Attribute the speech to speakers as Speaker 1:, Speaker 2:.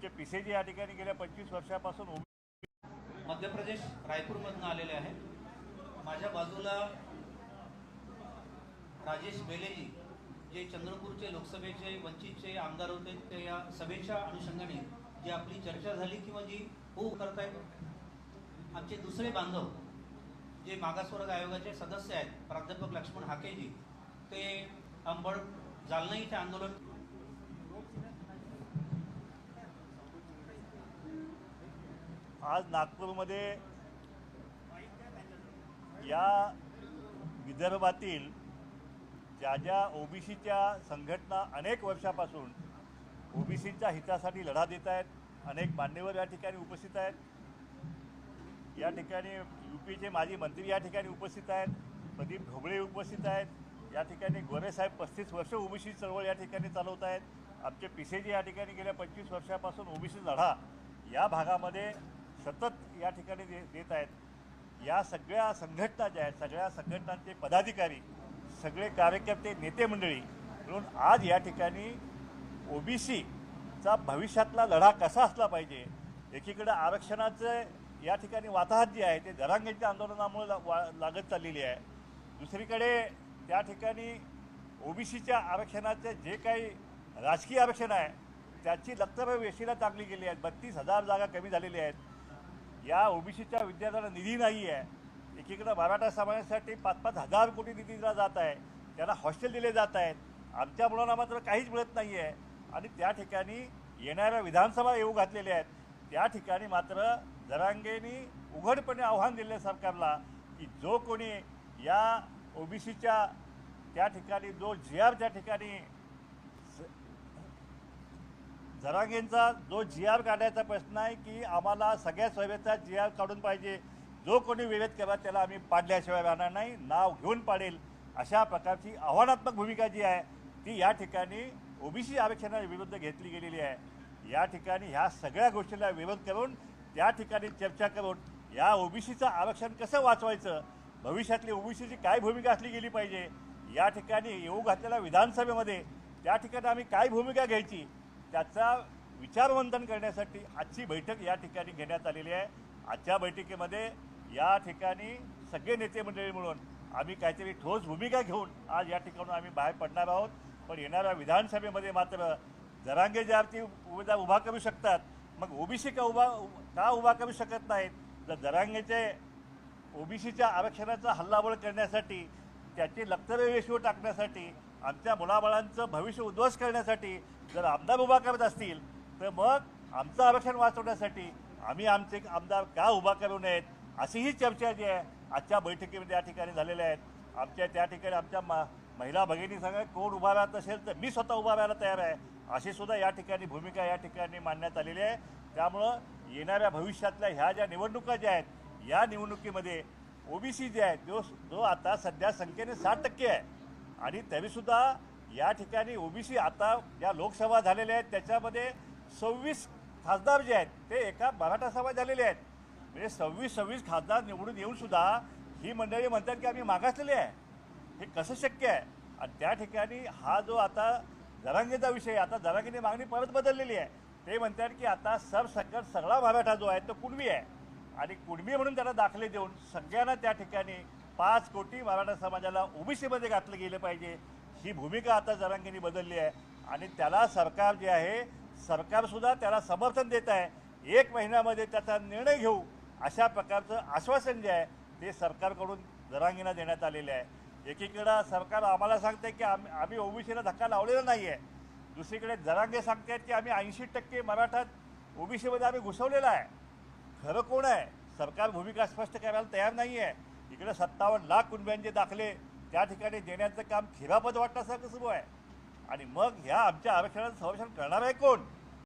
Speaker 1: आमचे पिसेजी या ठिकाणी गेल्या पंचवीस वर्षापासून उभे
Speaker 2: मध्य प्रदेश रायपूरमधनं आलेले आहे माझ्या बाजूला राजेश बेलेजी जे चंद्रपूरचे लोकसभेचे वंचितचे आमदार होते ते या सभेच्या अनुषंगाने जी आपली चर्चा झाली किंवा जी हो करतायत. आमचे दुसरे बांधव जे मागासवर्ग आयोगाचे सदस्य आहेत प्राध्यापक लक्ष्मण हाकेजी ते अंबड जालना इथे आंदोलन
Speaker 1: आज नागपूरमध्ये या विदर्भातील ज्या ज्या ओबीसीच्या संघटना अनेक वर्षापासून ओबीसीच्या हितासाठी लढा देत आहेत अनेक मान्यवर या ठिकाणी उपस्थित आहेत. या ठिकाणी यू पीचे माजी मंत्री या ठिकाणी उपस्थित आहेत प्रदीप ढोबळे उपस्थित आहेत या ठिकाणी गोरेसाहेब पस्तीस वर्ष ओबीसी चळवळ या ठिकाणी चालवत आहेत. आमचे पिसेजी या ठिकाणी गेल्या पंचवीस वर्षापासून ओबीसी लढा या भागामध्ये सतत या ठिकाणी दे देत आहेत. या सगळ्या संघटना ज्या आहेत सगळ्या संघटनांचे पदाधिकारी सगळे कार्यकर्ते नेते मंडळी म्हणून आज या ठिकाणी ओबीसीचा भविष्यातला लढा कसा असला पाहिजे एकीकडे आरक्षणाचं या ठिकाणी वाताहत जी आहे ते जरांगेच्या आंदोलनामुळे ला- वा लागत चाललेली आहे. दुसरीकडे त्या ठिकाणी ओबीसीच्या आरक्षणाचे जे काही राजकीय आरक्षण आहे त्याची लक्तव्य वेशीला चांगली गेली आहेत बत्तीस हजार जागा कमी झालेल्या आहेत. या ओबीसीच्या विद्यार्थ्यांना निधी नाही आहे एकीकडं मराठा समाजासाठी पाच पाच हजार कोटी निधी दिला जात आहे. त्यांना हॉस्टेल दिले जात आहेत. आमच्या मुलांना मात्र काहीच मिळत नाही आहे आणि त्या ठिकाणी येणाऱ्या विधानसभा येऊ घातलेल्या आहेत. त्या ठिकाणी मात्र जरांगेनी उघडपणे आव्हान दिले सरकारला की जो कोणी या ओबीसीच्या त्या ठिकाणी जो जी आर त्या ठिकाणी जरांगेंचा जो जी आर काढायचा प्रश्न आहे की आम्हाला सगळ्या सभेचा जी आर काढून पाहिजे. जो कोणी विभेद केला त्याला आम्ही पाडल्याशिवाय राहणार नाही. नाव घेऊन पाडेल अशा प्रकारची आव्हानात्मक भूमिका जी आहे ती या ठिकाणी ओबीसी आरक्षणाविरुद्ध घेतली गेलेली आहे. या ठिकाणी ह्या सगळ्या गोष्टीला विरोध करून त्या ठिकाणी चर्चा करून या ओबीसीचं आरक्षण कसं वाचवायचं? भविष्यातली ओबीसीची काय भूमिका असली गेली पाहिजे? या ठिकाणी येऊ घातलेल्या विधानसभेमध्ये त्या ठिकाणी आम्ही काय भूमिका घ्यायची? त्याचा विचारवंतन करण्यासाठी आजची बैठक या ठिकाणी घेण्यात आलेली आहे. आजच्या बैठकीमध्ये या ठिकाणी सगळे नेते मंडळी मिळून आम्ही काहीतरी ठोस भूमिका घेऊन आज या ठिकाणून आम्ही बाहेर पडणार आहोत. पण येणाऱ्या विधानसभेमध्ये मात्र जरांगे ज्यावरती उमेदवार उभा करू शकतात मग ओबीसी का उभा का उभा करू शकत नाहीत? तर जरांगेचे ओबीसीच्या आरक्षणाचा हल्लाबोल करण्यासाठी त्याची लक्तव्य टाकण्यासाठी आमच्या मुलाबाळांचं भविष्य उद्ध्वस्त करण्यासाठी जर आमदार उभा करत असतील तर मग आमचं आरक्षण वाचवण्यासाठी आम्ही आमचे आमदार का उभा करू नयेत अशी ही चर्चा जी आहे आजच्या बैठकीमध्ये या ठिकाणी झालेल्या आहेत. आमच्या त्या ठिकाणी आमच्या मा महिला भगिनी सांगा कोण उभा राहत असेल तर मी स्वतः उभा राहायला तयार आहे. अशी सुद्धा या ठिकाणी भूमिका या ठिकाणी मांडण्यात आलेली आहे. त्यामुळं येणाऱ्या भविष्यातल्या ह्या ज्या निवडणुका ज्या आहेत या निवडणुकीमध्ये ओबीसी जे आहे जो जो आता सध्या संख्येने साठ टक्के आहे आणि तरीसुद्धा या ठिकाणी ओबीसी आता ज्या लोकसभा झालेल्या आहेत त्याच्यामध्ये सव्वीस खासदार जे आहेत ते एका मराठा सभा झालेले आहेत. म्हणजे सव्वीस सव्वीस खासदार निवडून येऊनसुद्धा ही मंडळी म्हणतात की आम्ही मागासलेले आहे. हे कसं शक्य आहे? आणि त्या ठिकाणी हा जो आता जरांगेचा विषय आहे, आता जरांगेने मागणी परत बदललेली आहे. ते म्हणतात की आता सरसकट सगळा मराठा जो आहे तो कुणबी आहे. आणि कुणबी म्हणून त्याला दाखले देऊन सगळ्यांना त्या ठिकाणी पाच कोटी मराठा समाजाला ओबीसीमध्ये घातलं गेलं पाहिजे. ही भूमिका आता जरांगेने बदलली आहे. आणि त्याला सरकार जे आहे सरकारसुद्धा त्याला समर्थन देत आहे. एक महिन्यामध्ये त्याचा निर्णय घेऊ अशा प्रकारचं आश्वासन जे आहे ते सरकारकडून जरांगीना देण्यात आलेले आहे. एकीकडं सरकार आम्हाला सांगते की आम्ही आम्ही ओबीसीला धक्का लावलेला नाही आहे दुसरीकडे जरांगे सांगतायत की आम्ही ऐंशी टक्के मराठात ओबीसीमध्ये आम्ही घुसवलेला आहे. खरं कोण आहे? सरकार भूमिका स्पष्ट करायला तयार नाही आहे इकडे सत्तावन्न लाख कुटुंबियांचे दाखले त्या ठिकाणी देण्याचं काम खिरापत वाटण्यासारखं सुरू आहे. आणि मग ह्या आमच्या आरक्षणाचं संरक्षण करणार आहे कोण?